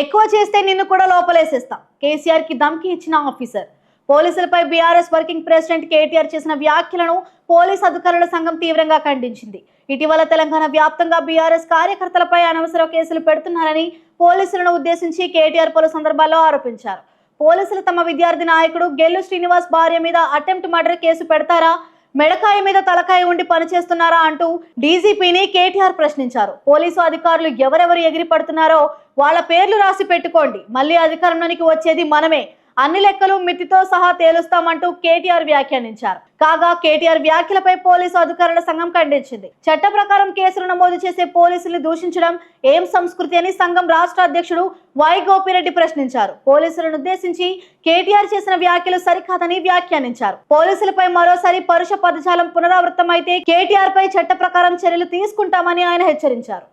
ఎక్కువ చేస్తే నిన్ను కూడా లోపలేసేస్తా. కేసీఆర్కి ధమ్కి ఇచ్చిన ఆఫీసర్. పోలీసులపై బీఆర్ఎస్ వర్కింగ్ ప్రెసిడెంట్ కేటీఆర్ చేసిన వ్యాఖ్యలను పోలీస్ అధికారుల సంఘం తీవ్రంగా ఖండించింది. ఇటీవల తెలంగాణ వ్యాప్తంగా బీఆర్ఎస్ కార్యకర్తలపై అనవసర కేసులు పెడుతున్నారని పోలీసులను ఉద్దేశించి కేటీఆర్ పలు సందర్భాల్లో ఆరోపించారు. పోలీసులు తమ విద్యార్థి నాయకుడు గెల్లు శ్రీనివాస్ భార్య మీద అటెంప్ట్ మర్డర్ కేసు పెడతారా? మెడకాయ మీద తలకాయ ఉండి పనిచేస్తున్నారా అంటూ డీజీపీని కేటీఆర్ ప్రశ్నించారు. పోలీసు అధికారులు ఎవరెవరు ఎగిరి పడుతున్నారో వాళ్ళ పేర్లు రాసి పెట్టుకోండి. మళ్ళీ అధికారంలోనికి వచ్చేది మనమే. అన్ని లెక్కలు మితితో సహా తేలుస్తామంటూ కేటీఆర్ వ్యాఖ్యానించారు. కాగా కేటీఆర్ వ్యాఖ్యలపై పోలీసు అధికారుల సంఘం ఖండించింది. చట్ట ప్రకారం కేసులు నమోదు చేసే పోలీసుల్ని దూషించడం ఏం సంస్కృతి అని సంఘం రాష్ట్ర అధ్యక్షుడు వై గోపిరెడ్డి ప్రశ్నించారు. పోలీసులను ఉద్దేశించి కేటీఆర్ చేసిన వ్యాఖ్యలు సరికాదని వ్యాఖ్యానించారు. పోలీసులపై మరోసారి పరుష పదజాలం పునరావృతమైతే కేటీఆర్ పై చట్ట ప్రకారం చర్యలు తీసుకుంటామని ఆయన హెచ్చరించారు.